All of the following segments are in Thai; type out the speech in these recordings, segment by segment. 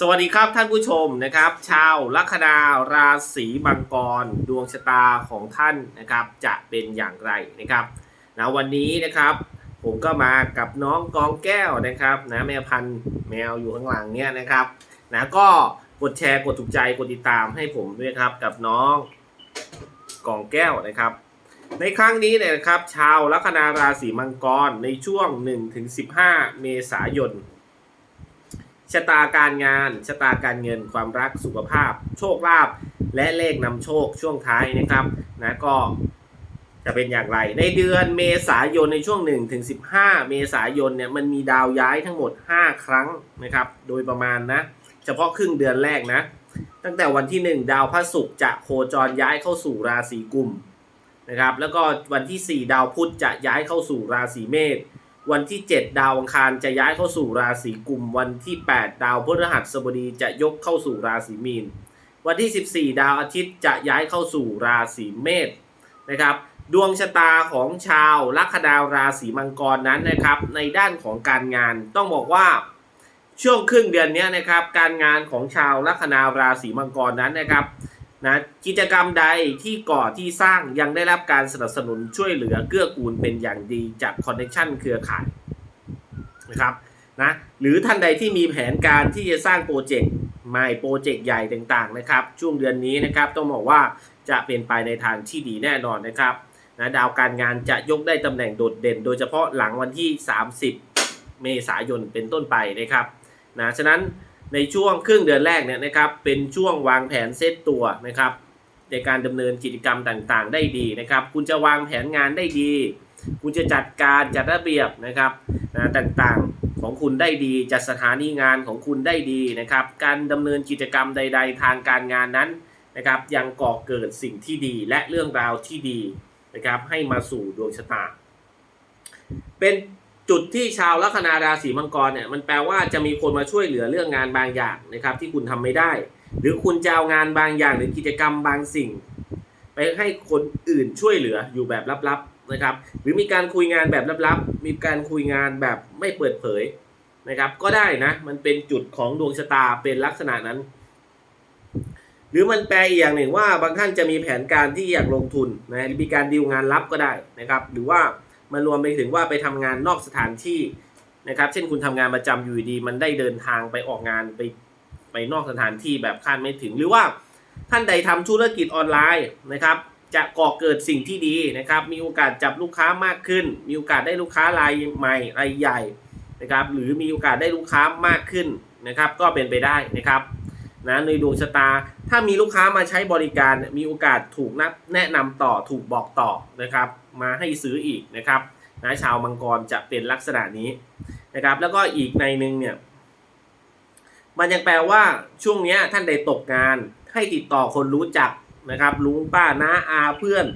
สวัสดีครับท่านผู้ชมนะครับ ชาวลัคนาราศีมังกร ดวงชะตาของท่านนะครับจะเป็นอย่างไรนะครับนะวันนี้นะครับผมก็มากับน้องกองแก้วนะครับนะแมวพันธุ์แมวอยู่ข้างหลังเนี่ยนะครับนะก็กดแชร์กดถูกใจกดติดตามให้ผมด้วยครับกับน้องกองแก้วนะครับ ในครั้งนี้เนี่ยนะครับ ชาวลัคนาราศีมังกรในช่วง 1-15 เมษายน ชะตาการงาน ชะตาการเงิน ความรักสุขภาพ โชคลาภและเลขนำโชคช่วงท้ายนะครับนะก็จะเป็นอย่างไร ในเดือนเมษายนในช่วง1ถึง15 เมษายนเนี่ยมันมีดาวย้ายทั้งหมด 5 ครั้งนะครับ โดยประมาณนะ เฉพาะครึ่งเดือนแรกนะ ตั้งแต่วันที่ 1 ดาวพระศุกร์จะโคจรย้ายเข้าสู่ราศีกุมนะครับ แล้วก็วันที่ 4 ดาวพุธจะย้ายเข้าสู่ราศีเมษ วันที่ 7 ดาวอังคารจะย้ายเข้าสู่ราศีกุม วันที่ 8 ดาวพฤหัสบดีจะยกเข้าสู่ราศีมีน วันที่ 14 ดาวอาทิตย์จะย้ายเข้าสู่ราศีเมษนะครับดวงชะตาของชาวลัคนาราศีมังกรนั้นนะครับ ในด้านของการงานต้องบอกว่าช่วงครึ่งเดือนนี้นะครับ การงานของชาวลัคนาราศีมังกรนั้นนะครับ นะกิจกรรมใดที่ก่อที่สร้างยังได้รับการสนับสนุนช่วยเหลือเกื้อกูลเป็นอย่างดีจากคอนเนคชันเครือข่ายนะครับนะหรือท่านใดที่มีแผนการที่จะสร้างโปรเจกต์ใหม่โปรเจกต์ใหญ่ต่างๆนะครับ ช่วงเดือนนี้นะครับต้องบอกว่าจะเป็นไปในทางที่ดีแน่นอนนะครับนะดาวการงานจะยกได้ตำแหน่งโดดเด่น โดยเฉพาะหลังวันที่ 30 เมษายนเป็นต้นไปนะครับนะฉะนั้น ในช่วงครึ่งเดือนแรกเนี่ยนะครับเป็นช่วงวางแผนเซตตัวนะครับในการดำเนินกิจกรรมต่างๆ ได้ดีนะครับ คุณจะวางแผนงานได้ดี คุณจะจัดการจัดระเบียบนะครับนะต่างๆของคุณได้ดี จัดสถานีงานของคุณได้ดีนะครับ การดำเนินกิจกรรมใด ๆ ทางการงานนั้นนะครับ ยังก่อเกิดสิ่งที่ดีและเรื่องราวที่ดีนะครับ ให้มาสู่ดวงชะตา เป็น จุดที่ชาวลัคนาราศีมังกรเนี่ยมันแปลว่าจะมีคนมาช่วยเหลือเรื่องงานบางอย่างนะครับที่คุณทำไม่ได้ หรือคุณจะเอางานบางอย่างหรือกิจกรรมบางสิ่ง ไปให้คนอื่นช่วยเหลืออยู่แบบลับๆนะครับหรือมีการคุยงานแบบลับๆ มีการคุยงานแบบไม่เปิดเผยนะครับก็ได้นะมันเป็นจุดของดวงชะตาเป็นลักษณะนั้น หรือมันแปลอีกอย่างหนึ่งว่าบางท่านจะมีแผนการที่อยากลงทุนนะหรือมีการดีลงานลับก็ได้นะครับ หรือว่า มันรวมไปถึงว่าไปทำงานนอกสถานที่นะครับ เช่นคุณทำงานประจำอยู่ดีมันได้เดินทางไปออกงานไปไปนอกสถานที่แบบคาดไม่ถึง หรือว่าท่านใดทำธุรกิจออนไลน์นะครับ จะก่อเกิดสิ่งที่ดีนะครับ มีโอกาสจับลูกค้ามากขึ้น มีโอกาสได้ลูกค้ารายใหม่รายใหญ่นะครับ หรือมีโอกาสได้ลูกค้ามากขึ้นนะครับ ก็เป็นไปได้นะครับ นะในดวงชะตา ถ้ามีลูกค้ามาใช้บริการมีโอกาสถูกนัดแนะนำต่อถูกบอกต่อนะครับ มาให้ซื้ออีกนะครับนะชาวมังกรจะเป็นลักษณะนี้นะครับ แล้วก็อีกในหนึ่งเนี่ยมันยังแปลว่าช่วงเนี้ยท่านใดตกงานให้ติดต่อคนรู้จักนะครับลุงป้าน้าอาเพื่อน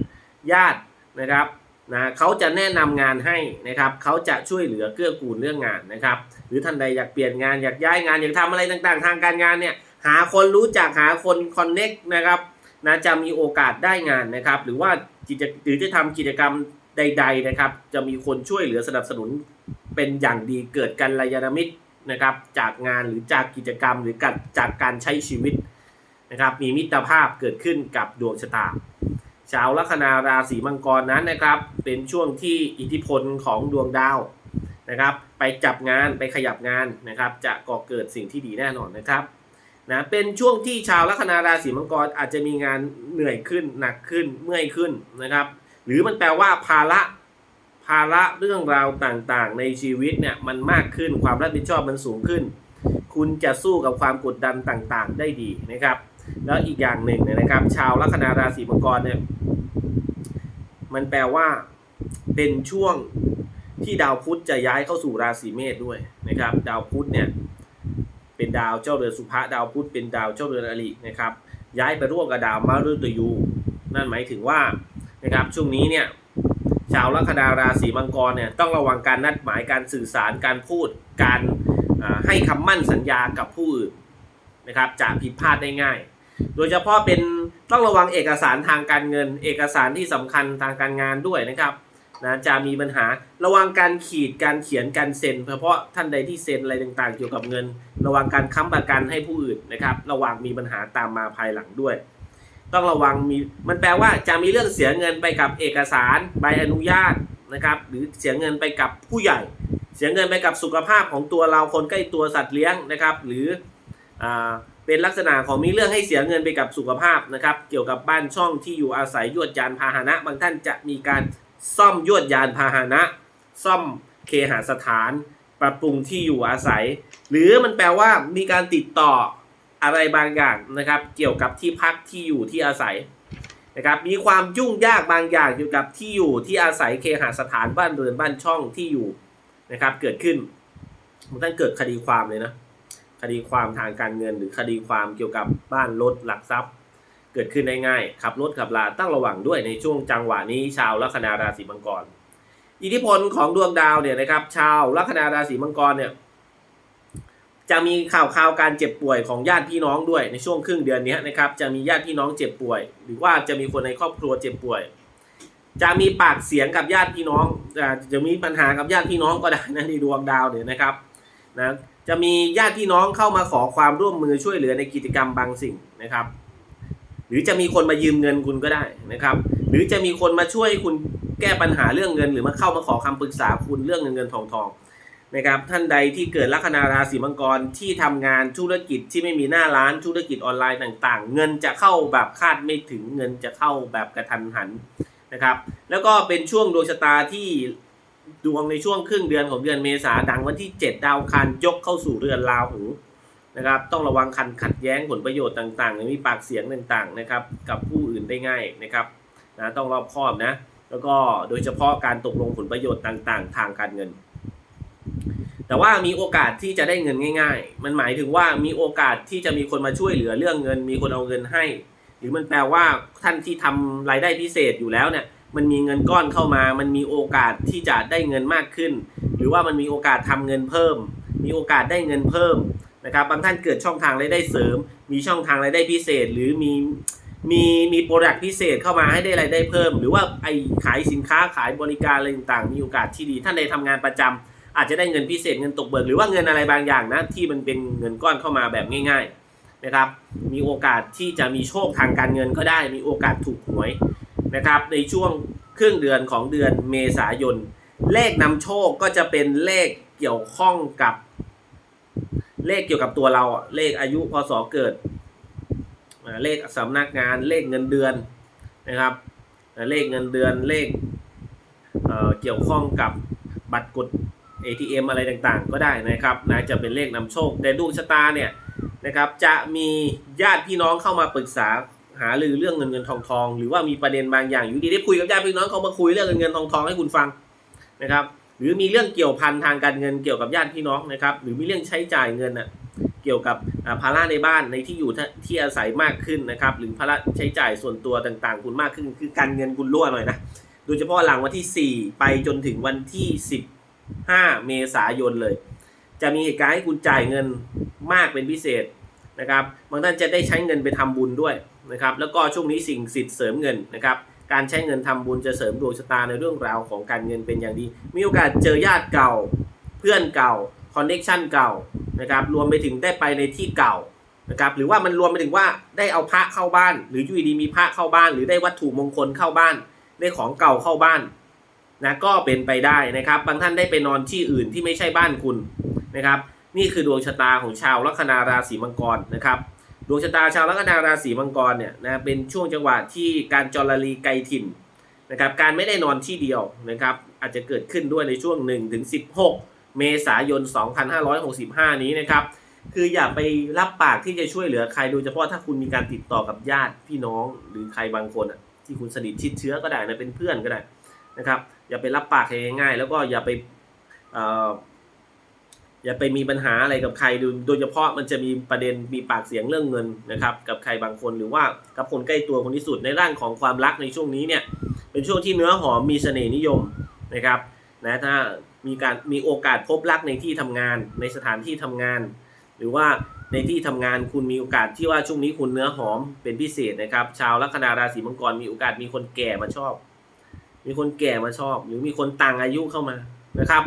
ญาตินะครับนะเขาจะแนะนำงานให้นะครับเขาจะช่วยเหลือเกื้อกูลเรื่องงานนะครับ หรือท่านใดอยากเปลี่ยนงานอยากย้ายงานอยากทำอะไรต่างๆ ทางการงานเนี่ย หาคนรู้จักหาคนคอนเน็กนะครับนะจะมีโอกาสได้งานนะครับ หรือว่ากิจหรือจะทำกิจกรรมใด ๆนะครับ จะมีคนช่วยเหลือสนับสนุนเป็นอย่างดีเกิดกันรยานมิตรนะครับ จากงานหรือจากกิจกรรมหรือการจากการใช้ชีวิตนะครับ มีมิตรภาพเกิดขึ้นกับดวงชะตาชาวลัคนาราศีมังกรนั้นนะครับ เป็นช่วงที่อิทธิพลของดวงดาวนะครับ ไปจับงานไปขยับงานนะครับ จะก่อเกิดสิ่งที่ดีแน่นอนนะครับ นะเป็นช่วงที่ชาวลัคนาราศีมังกรอาจจะมีงานเหนื่อยขึ้นหนักขึ้นเมื่อยขึ้นนะครับ หรือมันแปลว่าภาระภาระเรื่องราวต่างๆ ในชีวิตเนี่ยมันมากขึ้นความรับผิดชอบมันสูงขึ้น คุณจะสู้กับความกดดันต่างๆ ได้ดีนะครับ แล้วอีกอย่างหนึ่งนะครับ ชาวลัคนาราศีมังกรเนี่ยมันแปลว่าเป็นช่วงที่ดาวพุธจะย้ายเข้าสู่ราศีเมษด้วยนะครับ ดาวพุธเนี่ย เป็นดาวเจ้าเรือนสุภะดาวพุธเป็นดาวเจ้าเรือนอรินะครับ ย้ายไปร่วมกับดาวมฤตยูนั่นหมายถึงว่านะครับช่วงนี้เนี่ยชาวลัคนาราศีมังกรเนี่ยต้องระวังการนัดหมายการสื่อสารการพูดการให้คำมั่นสัญญากับผู้อื่นนะครับจะผิดพลาดได้ง่าย โดยเฉพาะเป็นต้องระวังเอกสารทางการเงิน เอกสารที่สำคัญทางการงานด้วยนะครับ นะจะมีปัญหาระวังการขีดการเขียนการเซ็นเฉพาะท่านใดที่เซ็นอะไรต่างๆ เกี่ยวกับเงิน ระวังการค้ำประกันให้ผู้อื่นนะครับ ระวังมีปัญหาตามมาภายหลังด้วย ต้องระวังมีมันแปลว่าจะมีเรื่องเสียเงินไปกับเอกสารใบอนุญาตนะครับ หรือเสียเงินไปกับผู้ใหญ่ เสียเงินไปกับสุขภาพของตัวเราคนใกล้ตัวสัตว์เลี้ยงนะครับ หรืออเป็นลักษณะของมีเรื่องให้เสียเงินไปกับสุขภาพนะครับ เกี่ยวกับบ้านช่องที่อยู่อาศัยยวดยานพาหนะ บางท่านจะมีการ ซ่อมยวดยานพาหนะ ซ่อมเคหสถาน ปรับปรุงที่อยู่อาศัย หรือมันแปลว่ามีการติดต่ออะไรบางอย่างนะครับ เกี่ยวกับที่พักที่อยู่ที่อาศัยนะครับมีความยุ่งยากบางอย่างเกี่ยวกับที่อยู่ที่อาศัยเคหสถานบ้านเรือนบ้านช่องที่อยู่นะครับ เกิดขึ้นมันต้องเกิดคดีความเลยนะคดีความทางการเงินหรือคดีความเกี่ยวกับบ้านรถหลักทรัพย์ เกิดขึ้นได้ง่าย ขับรถขับลาต้องระวังด้วยในช่วงจังหวะนี้ชาวลัคนาราศีมังกร อิทธิพลของดวงดาวเนี่ยนะครับ ชาวลัคนาราศีมังกรเนี่ยจะมีข่าวข่าวการเจ็บป่วยของญาติพี่น้องด้วยในช่วงครึ่งเดือนนี้นะครับจะมีญาติพี่น้องเจ็บป่วย หรือว่าจะมีคนในครอบครัวเจ็บป่วย จะมีปากเสียงกับญาติพี่น้องอาจะมีปัญหากับญาติพี่น้องก็ได้นะในดวงดาวเนี่ยนะครับนะจะมีญาติพี่น้องเข้ามาขอความร่วมมือช่วยเหลือในกิจกรรมบางสิ่งนะครับ หรือจะมีคนมายืมเงินคุณก็ได้นะครับ หรือจะมีคนมาช่วยคุณแก้ปัญหาเรื่องเงิน หรือมาเข้ามาขอคำปรึกษาคุณเรื่องเงินเงินทองทองนะครับท่านใดที่เกิดลัคนาราศีมังกรที่ทำงานธุรกิจที่ไม่มีหน้าร้านธุรกิจออนไลน์ต่างๆ เงินจะเข้าแบบคาดไม่ถึงเงินจะเข้าแบบกระทันหันนะครับ แล้วก็เป็นช่วงดวงชะตาที่ดวงในช่วงครึ่งเดือนของเดือนเมษาดังวันที่ 7 ดาวคันยกเข้าสู่เรือนราหู นะครับ ต้องระวังคันขัดแย้งผลประโยชน์ต่างๆหรือมีปากเสียงต่างๆนะครับ กับผู้อื่นได้ง่ายนะครับนะต้องรอบคอบนะ แล้วก็โดยเฉพาะการตกลงผลประโยชน์ต่างๆ ทางการเงิน แต่ว่ามีโอกาสที่จะได้เงินง่าย ๆ มันหมายถึงว่ามีโอกาสที่จะมีคนมาช่วยเหลือเรื่องเงิน มีคนเอาเงินให้ หรือมันแปลว่าท่านที่ทำรายได้พิเศษอยู่แล้วเนี่ยมันมีเงินก้อนเข้ามา มันมีโอกาสที่จะได้เงินมากขึ้น หรือว่ามันมีโอกาสทำเงินเพิ่ม มีโอกาสได้เงินเพิ่ม นะครับบางท่านเกิดช่องทางรายได้เสริม มีช่องทางรายได้พิเศษ หรือมีมีมีโปรดักต์พิเศษเข้ามาให้ได้รายได้เพิ่ม หรือว่าไอขายสินค้าขายบริการอะไรต่างๆ มีโอกาสที่ดีท่านใดทำงานประจำอาจจะได้เงินพิเศษเงินตกเบิกหรือว่าเงินอะไรบางอย่างนะที่มันเป็นเงินก้อนเข้ามาแบบง่าย ๆนะครับ มีโอกาสที่จะมีโชคทางการเงินก็ได้ มีโอกาสถูกหวยนะครับในช่วงครึ่งเดือนของเดือนเมษายน เลขนำโชคก็จะเป็นเลขเกี่ยวข้องกับ เลขเกี่ยวกับตัวเราเลขอายุพศเกิด เลขสำนักงานเลขเงินเดือนนะครับ เลขเงินเดือนเลขเเกี่ยวข้องกับบัตรกด ATM อะไรต่างๆ ก็ได้นะครับนะจะเป็นเลขนำโชคแต่ดวงชะตาเนี่ยนะครับจะมีญาติพี่น้องเข้ามาปรึกษาหารือเรื่องเงินเงินทองทองหรือว่ามีประเด็นบางอย่างอยู่ดีได้คุยกับญาติพี่น้องเขามาคุยเรื่องเงินเงินทองทองให้คุณฟังนะครับ หรือมีเรื่องเกี่ยวพันทางการเงินเกี่ยวกับญาติพี่น้องนะครับ หรือมีเรื่องใช้จ่ายเงินอะเกี่ยวกับภาระในบ้านในที่อยู่ที่อาศัยมากขึ้นนะครับ หรือภาระใช้จ่ายส่วนตัวต่างๆ คุณมากขึ้น คือการเงินคุณรั่วหน่อยนะโดยเฉพาะหลังวันที่ 4 ไปจนถึงวันที่ 15 เมษายนเลย จะมีเหตุการณ์ให้คุณจ่ายเงินมากเป็นพิเศษนะครับบางท่านจะได้ใช้เงินไปทำบุญด้วยนะครับ แล้วก็ช่วงนี้สิ่งสิทธิ์เสริมเงินนะครับ การใช้เงินทำบุญจะเสริมดวงชะตาในเรื่องราวของการเงินเป็นอย่างดี มีโอกาสเจอญาติเก่า เพื่อนเก่าคอนเนคชันเก่านะครับรวมไปถึงได้ไปในที่เก่านะครับหรือว่ามันรวมไปถึงว่าได้เอาพระเข้าบ้าน หรืออยู่ดีมีพระเข้าบ้าน หรือได้วัตถุมงคลเข้าบ้าน ได้ของเก่าเข้าบ้านนะก็เป็นไปได้นะครับ บางท่านได้ไปนอนที่อื่นที่ไม่ใช่บ้านคุณนะครับ นี่คือดวงชะตาของชาวลัคนาราศีมังกรนะครับ ดวงชะตาชาวลัคนาราศีมังกรเนี่ยนะเป็นช่วงจังหวะที่การจรลีไกลถิ่นนะครับการไม่ได้นอนที่เดียวนะครับอาจจะเกิดขึ้นด้วยในช่วง1ถึง16 เมษายน 2565 นี้นะครับคืออย่าไปรับปากที่จะช่วยเหลือใครโดยเฉพาะถ้าคุณมีการติดต่อกับญาติพี่น้องหรือใครบางคนอะที่คุณสนิทชิดเชื้อก็ได้นะเป็นเพื่อนก็ได้นะครับอย่าไปรับปากใครง่ายๆแล้วก็อย่าไป อย่าไปมีปัญหาอะไรกับใครโดยโดยเฉพาะมันจะมีประเด็นมีปากเสียงเรื่องเงินนะครับ กับใครบางคนหรือว่ากับคนใกล้ตัวคนที่สุดในร่างของความรักในช่วงนี้เนี่ย เป็นช่วงที่เนื้อหอมมีเสน่ห์นิยมนะครับนะถ้ามีการมีโอกาสพบรักในที่ทำงาน ในสถานที่ทำงาน หรือว่าในที่ทำงานคุณมีโอกาสที่ว่าช่วงนี้คุณเนื้อหอมเป็นพิเศษนะครับ ชาวลัคนาราศีมังกรมีโอกาสมีคนแก่มาชอบ มีคนแก่มาชอบ หรือมีคนต่างอายุเข้ามานะครับ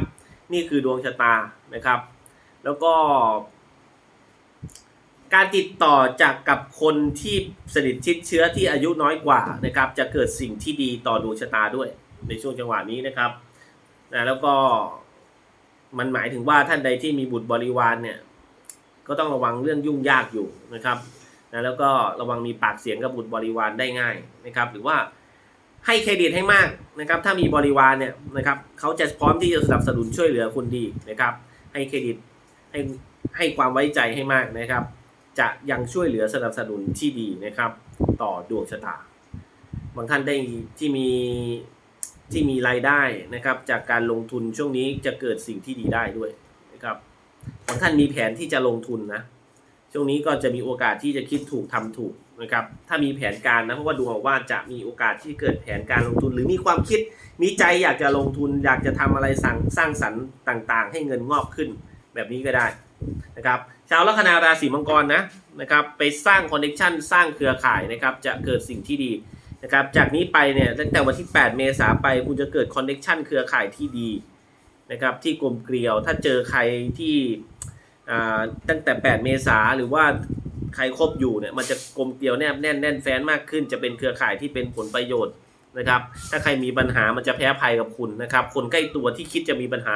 นี่คือดวงชะตานะครับ แล้วก็ การติดต่อจากกับคนที่สนิทชิดเชื้อที่อายุน้อยกว่านะครับ จะเกิดสิ่งที่ดีต่อดวงชะตาด้วย ในช่วงจังหวะนี้นะครับนะแล้วก็มันหมายถึงว่าท่านใดที่มีบุตรบริวารเนี่ย ก็ต้องระวังเรื่องยุ่งยากอยู่นะครับนะแล้วก็ระวังมีปากเสียงกับบุตรบริวารได้ง่ายนะครับ หรือว่า ให้เครดิตให้มากนะครับ ถ้ามีบริวารเนี่ยนะครับเขาจะพร้อมที่จะสนับสนุนช่วยเหลือคุณดีนะครับ ให้เครดิตให้ให้ความไว้ใจให้มากนะครับ จะยังช่วยเหลือสนับสนุนที่ดีนะครับ ต่อดวงชะตา บางท่านได้ที่มีที่มีรายได้นะครับ จากการลงทุนช่วงนี้จะเกิดสิ่งที่ดีได้ด้วยนะครับบางท่านมีแผนที่จะลงทุนนะช่วงนี้ก็จะมีโอกาสที่จะคิดถูกทำถูก นะครับถ้ามีแผนการนะเพราะว่าดวงบอกว่าจะมีโอกาสที่เกิดแผนการลงทุน หรือมีความคิดมีใจอยากจะลงทุน อยากจะทำอะไรสั่งสร้างสรรค์ต่าง ๆ ให้เงินงอกขึ้นแบบนี้ก็ได้นะครับชาวลัคนาราศีมังกรนะนะครับไปสร้างคอนเนคชันสร้างเครือข่ายนะครับจะเกิดสิ่งที่ดีนะครับจากนี้ไปเนี่ยตั้งแต่วันที่ 8 เมษาไปคุณจะเกิดคอนเนคชันเครือข่ายที่ดีนะครับที่กลมเกลียวถ้าเจอใครที่อ่าตั้งแต่ 8 เมษาหรือว่า ใครครบอยู่เนี่ยมันจะกลมเกลียวแนบแน่นแน่นแฟ้นมากขึ้น จะเป็นเครือข่ายที่เป็นผลประโยชน์นะครับ ถ้าใครมีปัญหามันจะแพ้ภัยกับคุณนะครับ คนใกล้ตัวที่คิดจะมีปัญหา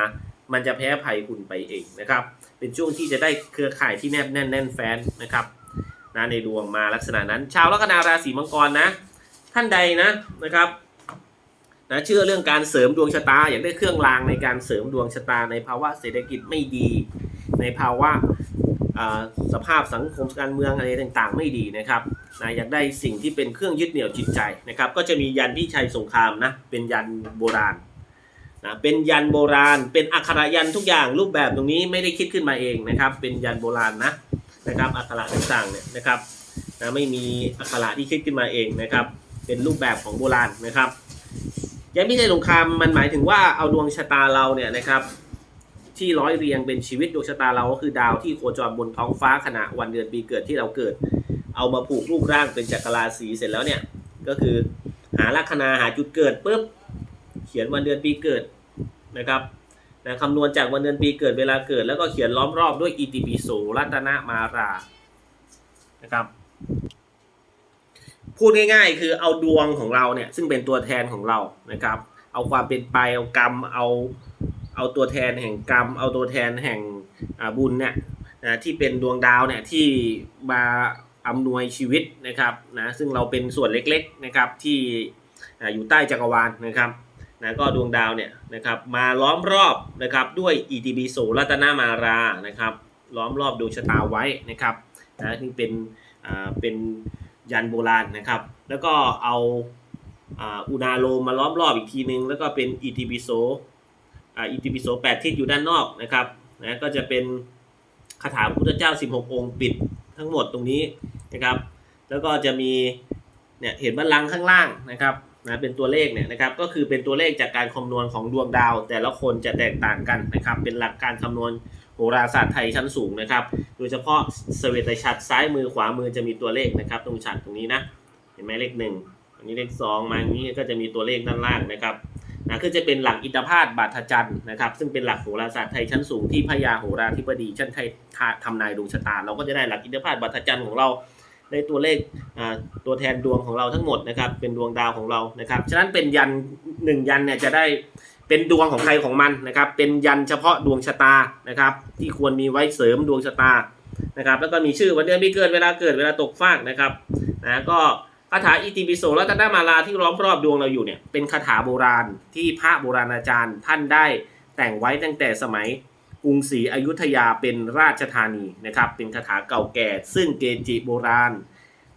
มันจะแพ้ภัยคุณไปเองนะครับ เป็นช่วงที่จะได้เครือข่ายที่แนบแน่นแน่นแฟ้นนะครับนะในดวงมาลักษณะนั้น ชาวลัคนาราศีมังกรนะ ท่านใดนะนะครับนะเชื่อเรื่องการเสริมดวงชะตา อยากได้เครื่องรางในการเสริมดวงชะตาในภาวะเศรษฐกิจไม่ดี ในภาวะ สภาพสังคมการเมืองอะไรต่างๆ ไม่ดีนะครับนะอยากได้สิ่งที่เป็นเครื่องยึดเหนี่ยวจิตใจนะครับ ก็จะมียันพี่ชัยสงครามนะเป็นยันโบราณนะเป็นยันโบราณ เป็นอักขระยันทุกอย่างรูปแบบตรงนี้ไม่ได้คิดขึ้นมาเองนะครับ เป็นยันโบราณนะนะครับอักขระต่างๆเนี่ยนะครับนะไม่มีอักขระที่คิดขึ้นมาเองนะครับ เป็นรูปแบบของโบราณนะครับยันพี่ชัยสงครามมันหมายถึงว่าเอาดวงชะตาเราเนี่ยนะครับ ที่ร้อยเรียงเป็นชีวิตดวงชะตาเราก็คือดาวที่โคจรบนท้องฟ้าขณะวันเดือนปีเกิดที่เราเกิด เอามาผูกรูปร่างเป็นจักรราศีเสร็จแล้วเนี่ย ก็คือหาลัคนาหาจุดเกิดปุ๊บเขียนวันเดือนปีเกิดนะครับนะคำนวณจากวันเดือนปีเกิดเวลาเกิด แล้วก็เขียนล้อมรอบด้วยอิติปิโสรัตนมารานะครับพูดง่ายๆ คือเอาดวงของเราเนี่ยซึ่งเป็นตัวแทนของเรานะครับ เอาความเป็นไปเอากรรมเอา เอาตัวแทนแห่งกรรม เอาตัวแทนแห่งบุญเนี่ยนะที่เป็นดวงดาวเนี่ยที่มาอำนวยชีวิตนะครับนะซึ่งเราเป็นส่วนเล็กๆนะครับที่อยู่ใต้จักรวาลนะครับนะก็ดวงดาวเนี่ยนะครับมาล้อมรอบนะครับด้วยอิติปิโสรัตนามารานะครับล้อมรอบดวงชะตาไว้นะครับนะนี่เป็นอ่าเป็นยันโบราณนะครับ แล้วก็เอาอ่าอุณาโลมาล้อมรอบอีกทีนึง แล้วก็เป็นอิติปิโส อ่าอิติปิโสแปดทิศอยู่ด้านนอกนะครับนะก็จะเป็นคาถาพระพุทธเจ้า 16 องค์ปิดทั้งหมดตรงนี้นะครับ แล้วก็จะมีเนี่ยเห็นบัลลังก์ข้างล่างนะครับนะเป็นตัวเลขเนี่ยนะครับก็คือเป็นตัวเลขจากการคำนวณของดวงดาว แต่ละคนจะแตกต่างกันนะครับ เป็นหลักการคำนวณโหราศาสตร์ไทยชั้นสูงนะครับ โดยเฉพาะสเวตฉัตรซ้ายมือขวามือจะมีตัวเลขนะครับ ตรงฉัตรตรงนี้นะเห็นไหมเลขหนึ่งอันนี้เลขสองมาอย่างนี้ก็จะมีตัวเลขด้านล่างนะครับ นะคือจะเป็นหลักอิทธพาตบาทจันทร์นะครับ ซึ่งเป็นหลักโหราศาสตร์ไทยชั้นสูงที่พญาโหราธิบดีชั้นไทยทำนายดวงชะตา เราก็จะได้หลักอิทธพาตบาทจันทร์ของเราได้ตัวเลขตัวแทนดวงของเราทั้งหมดนะครับ เป็นดวงดาวของเรานะครับ ฉะนั้นเป็นยันหนึ่งยันเนี่ยจะได้เป็นดวงของใครของมันนะครับ เป็นยันเฉพาะดวงชะตานะครับ ที่ควรมีไว้เสริมดวงชะตานะครับ แล้วก็มีชื่อวันเดือนปีเกิดเวลาเกิดเวลาตกฟากนะครับนะก็าถาอิติปิโสรัตนมาลาที่ล้อมรอบดวงเราอยู่เนี่ยเป็นคาถาโบราณที่พระโบราณอาจารย์ท่านได้แต่งไว้ตั้งแต่สมัยกรุงศรีอยุธยาเป็นราชธานีนะครับ เป็นคาถาเก่าแก่ ซึ่งเกจิโบราณ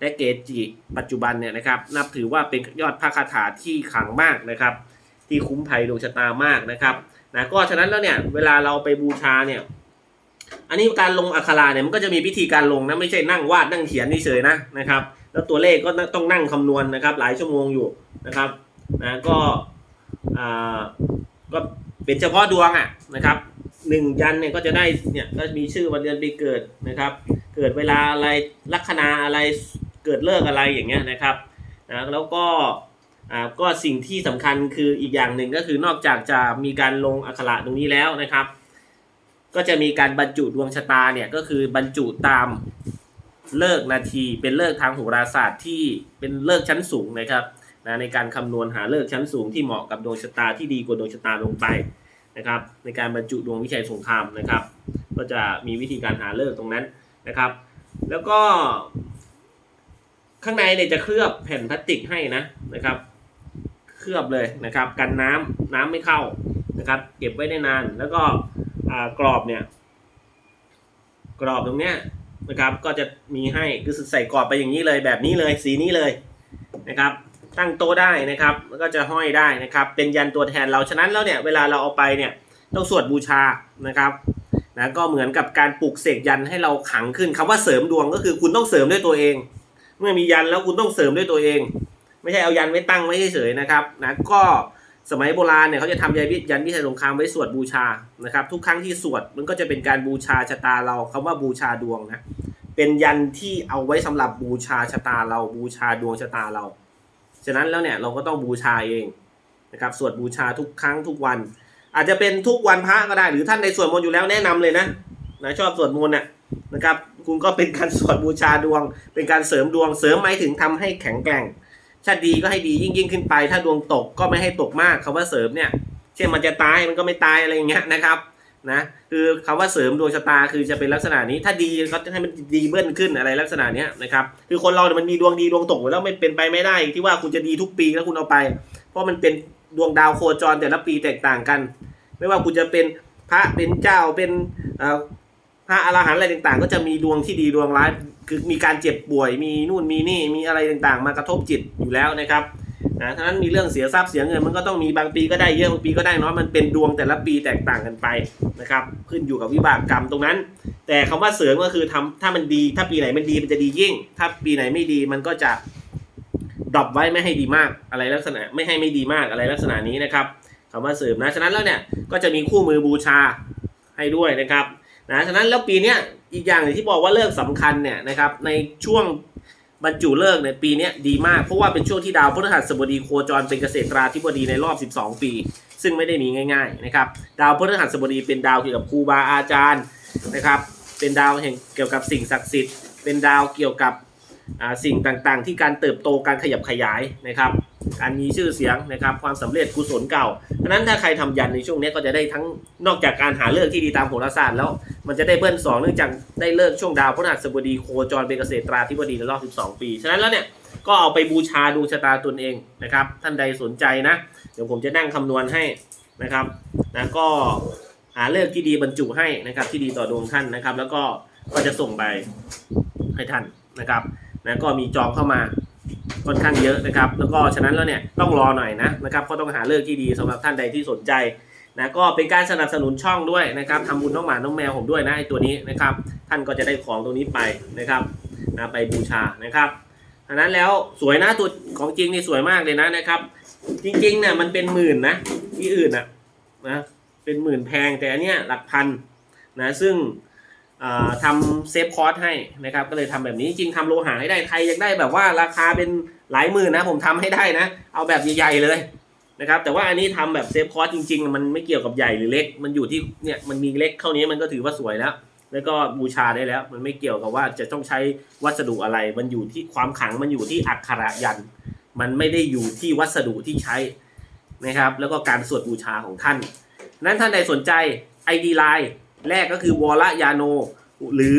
และเกจิปัจจุบันเนี่ยนะครับ นับถือว่าเป็นยอดพระคาถาที่ขลังมากนะครับ ที่คุ้มภัยดวงชะตามากนะครับนะก็ฉะนั้นแล้วเนี่ยเวลาเราไปบูชาเนี่ยอันนี้การลงอักขระเนี่ยมันก็จะมีพิธีการลงนะไม่ใช่นั่งวาดนั่งเขียนนี่เฉยนะนะครับ แล้วตัวเลขก็ต้องนั่งคำนวณนะครับ หลายชั่วโมงอยู่นะครับนะก็อ่าก็เป็นเฉพาะดวงอะนะครับหนึ่งยันเนี่ยก็จะได้เนี่ยก็มีชื่อวันเดือนปีเกิดนะครับ เกิดเวลาอะไรลัคนาอะไรเกิดเลิกอะไรอย่างเงี้ยนะครับนะแล้วก็อ่าก็สิ่งที่สำคัญคืออีกอย่างหนึ่งก็คือนอกจากจะมีการลงอักขระตรงนี้แล้วนะครับ ก็จะมีการบรรจุดวงชะตาเนี่ยก็คือบรรจุตาม เลิกนาทีเป็นเลิกทางโหราศาสตร์ที่เป็นเลิกชั้นสูงนะครับนะในการคำนวณหาเลิกชั้นสูงที่เหมาะกับดวงชะตาที่ดีกว่าดวงชะตาลงไปนะครับในการบรรจุดวงวิชัยสงครามนะครับ ก็จะมีวิธีการหาเลิกตรงนั้นนะครับ แล้วก็ ข้างในเนี่ยจะเคลือบแผ่นพลาสติกให้นะนะครับ เคลือบเลยนะครับ กันน้ำน้ำไม่เข้านะครับ เก็บไว้ได้นานแล้วก็กรอบเนี่ย กรอบตรงเนี้ย นะครับ ก็จะมีให้คือใส่กรอบไปอย่างนี้เลยแบบนี้เลยสีนี้เลยนะครับ ตั้งโต๊ะได้นะครับแล้วก็จะห้อยได้นะครับ เป็นยันตัวแทนเราฉะนั้นแล้วเนี่ยเวลาเราเอาไปเนี่ยต้องสวดบูชานะครับนะก็เหมือนกับการปลุกเสกยันให้เราขังขึ้นคำว่าเสริมดวงก็คือคุณต้องเสริมด้วยตัวเอง เมื่อมียันแล้วคุณต้องเสริมด้วยตัวเอง ไม่ใช่เอายันไว้ตั้งไว้เฉยๆนะครับนะก็ สมัยโบราณเนี่ยเขาจะทำยันวิยันวิชัยสงครามไว้สวดบูชานะครับ ทุกครั้งที่สวดมันก็จะเป็นการบูชาชะตาเราคำว่าบูชาดวงนะเป็นยันที่เอาไว้สำหรับบูชาชะตาเราบูชาดวงชะตาเรา ฉะนั้นแล้วเนี่ยเราก็ต้องบูชาเองนะครับสวดบูชาทุกครั้งทุกวัน อาจจะเป็นทุกวันพระก็ได้ หรือท่านในสวดมนต์อยู่แล้วแนะนำเลยนะนะชอบสวดมนต์น่ะนะครับ คุณก็เป็นการสวดบูชาดวง เป็นการเสริมดวงเสริมหมายถึงทำให้แข็งแกร่ง ถ้าดีก็ให้ดียิ่งยิ่งขึ้นไป ถ้าดวงตกก็ไม่ให้ตกมากคำว่าเสริมเนี่ย เช่นมันจะตายมันก็ไม่ตายอะไรอย่างเงี้ยนะครับนะคือคำว่าเสริมดวงชะตาคือจะเป็นลักษณะนี้ ถ้าดีก็จะให้มันดีเบิ้ลขึ้นอะไรลักษณะนี้นะครับคือคนเราเนี่ยมันมีดวงดีดวงตกแล้วไม่เป็นไปไม่ได้ที่ว่าคุณจะดีทุกปีแล้วคุณเอาไป เพราะมันเป็นดวงดาวโคจรแต่ละปีแตกต่างกัน ไม่ว่าคุณจะเป็นพระเป็นเจ้าเป็นอ่อ พระอรหันต์อะไรต่างๆ ก็จะมีดวงที่ดีดวงร้าย คือมีการเจ็บป่วย มีนู่นมีนี่ มีอะไรต่างๆ มากระทบจิตอยู่แล้วนะครับนะฉะนั้นมีเรื่องเสียทรัพย์เสียเงินมันก็ต้องมีบางปีก็ได้เยอะบางปีก็ได้น้อยมันเป็นดวงแต่ละปีแตกต่างกันไปนะครับขึ้นอยู่กับวิบากกรรมตรงนั้น แต่คำว่าเสริมก็คือทำถ้ามันดีถ้าปีไหนมันดีมันจะดียิ่ง ถ้าปีไหนไม่ดีมันก็จะดรอปไว้ไม่ให้ดีมากอะไรลักษณะไม่ให้ไม่ดีมากอะไรลักษณะนี้นะครับคำว่าเสริมนะฉะนั้นแล้วเนี่ยก็จะมีคู่มือบูชาให้ด้วยนะครับ นะฉะนั้นแล้วปีนี้อีกอย่างหนึ่งที่บอกว่าเลิกสำคัญเนี่ยนะครับในช่วงบรรจุเลิกในปีนี้ดีมาก เพราะว่าเป็นช่วงที่ดาวพฤหัสบดีโคจรเป็นเกษตราธิบดีในรอบ 12 ปี ซึ่งไม่ได้มีง่ายๆนะครับดาวพฤหัสบดีเป็นดาวเกี่ยวกับครูบาอาจารย์นะครับเป็นดาวแห่งเกี่ยวกับสิ่งศักดิ์สิทธิ์ เป็นดาวเกี่ยวกับสิ่งต่างๆ ที่การเติบโตการขยับขยายนะครับ การมีชื่อเสียงนะครับความสำเร็จกุศลเก่าฉะนั้นถ้าใครทำยันในช่วงนี้ก็จะได้ทั้งนอกจากการหาเลิกที่ดีตามโหราศาสตร์แล้ว มันจะได้เบิ้ลสองเนื่องจากได้เลิกช่วงดาวพฤหัสบดีโคจรเป็นเกษตราธิบดีในรอบ 12 ปี ฉะนั้นแล้วเนี่ยก็เอาไปบูชาดวงชะตาตนเองนะครับ ท่านใดสนใจนะ เดี๋ยวผมจะนั่งคำนวณให้นะครับนะก็หาเลิกที่ดีบรรจุให้นะครับที่ดีต่อดวงท่านนะครับ แล้วก็ก็จะส่งไปให้ท่านนะครับนะก็มีจองเข้ามา ค่อนข้างเยอะนะครับ แล้วก็ฉะนั้นแล้วเนี่ยต้องรอหน่อยนะนะครับก็ต้องหาเลิกที่ดีสำหรับท่านใดที่สนใจนะก็เป็นการสนับสนุนช่องด้วยนะครับทำบุญน้องหมาน้องแมวผมด้วยนะไอตัวนี้นะครับ ท่านก็จะได้ของตรงนี้ไปนะครับนะไปบูชานะครับฉะนั้นแล้วสวยนะตัวของจริงนี่สวยมากเลยนะนะครับ จริงๆเนี่ยมันเป็นหมื่นนะที่อื่นอะนะเป็นหมื่นแพงแต่อันเนี้ยหลักพันนะซึ่ง ทำเซฟคอร์สให้นะครับ ก็เลยทำแบบนี้จริงๆทำโลหะให้ได้ใครอยากได้แบบว่าราคาเป็นหลายหมื่นนะ ผมทำให้ได้นะ เอาแบบใหญ่ๆเลยนะครับ แต่ว่าอันนี้ทำแบบเซฟคอร์สจริง ๆ มันไม่เกี่ยวกับใหญ่หรือเล็ก มันอยู่ที่เนี่ยมันมีเล็กเท่านี้มันก็ถือว่าสวยแล้ว แล้วก็บูชาได้แล้ว มันไม่เกี่ยวกับว่าจะต้องใช้วัสดุอะไร มันอยู่ที่ความขังมันอยู่ที่อักขระยัน มันไม่ได้อยู่ที่วัสดุที่ใช้นะครับ แล้วก็การสวดบูชาของท่าน นั้นท่านใดสนใจ ID Line แรกก็คือวอลยาโน หรือ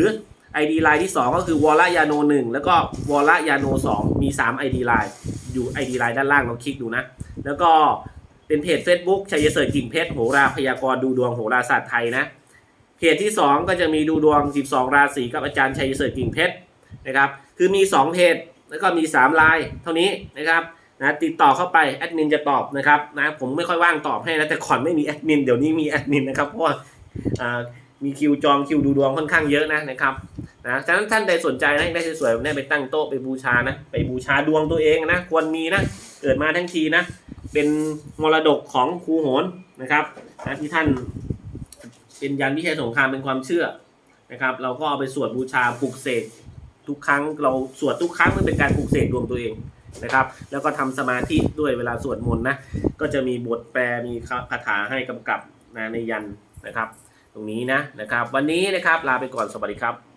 ID Line ที่ 2 ก็คือวอลยาโน1แล้วก็วอลยาโน 2 มี 3 ID Line อยู่ ID Line ด้านล่างลองคลิกดูนะ แล้วก็เป็นเพจ Facebook ชัยเสริฐกิ่งเพชรโหราพยากรณ์ดูดวงโหราศาสตร์ไทยนะเพจที่ 2 ก็จะมีดูดวง 12 ราศีกับอาจารย์ชัยเสริฐกิ่งเพชรนะครับคือมี 2เพจแล้วก็มี 3 ไลน์เท่านี้นะครับนะติดต่อเข้าไปแอดมินจะตอบนะครับนะผมไม่ค่อยว่างตอบให้นะแต่ก่อนไม่มีแอดมินเดี๋ยวนี้มีแอดมินนะครับเพราะว่า มีคิวจองคิวดูดวงค่อนข้างเยอะนะนะครับนะฉะนั้นท่านใดสนใจนะได้สวยๆแบบนี้ไปตั้งโต๊ะไปบูชานะไปบูชาดวงตัวเองนะควรมีนะเกิดมาทั้งทีนะเป็นมรดกของครูโหนนะครับนะที่ท่านเป็นยันวิชัยสงครามเป็นความเชื่อนะครับ เราก็เอาไปสวดบูชาปลุกเสกทุกครั้งเราสวดทุกครั้งมันเป็นการปลุกเสกดวงตัวเองนะครับ แล้วก็ทำสมาธิด้วยเวลาสวดมนต์นะก็จะมีบทแปลมีคาถาให้กำกับนะในยัน นะครับ ตรงนี้นะนะครับ วันนี้นะครับลาไปก่อนสวัสดีครับ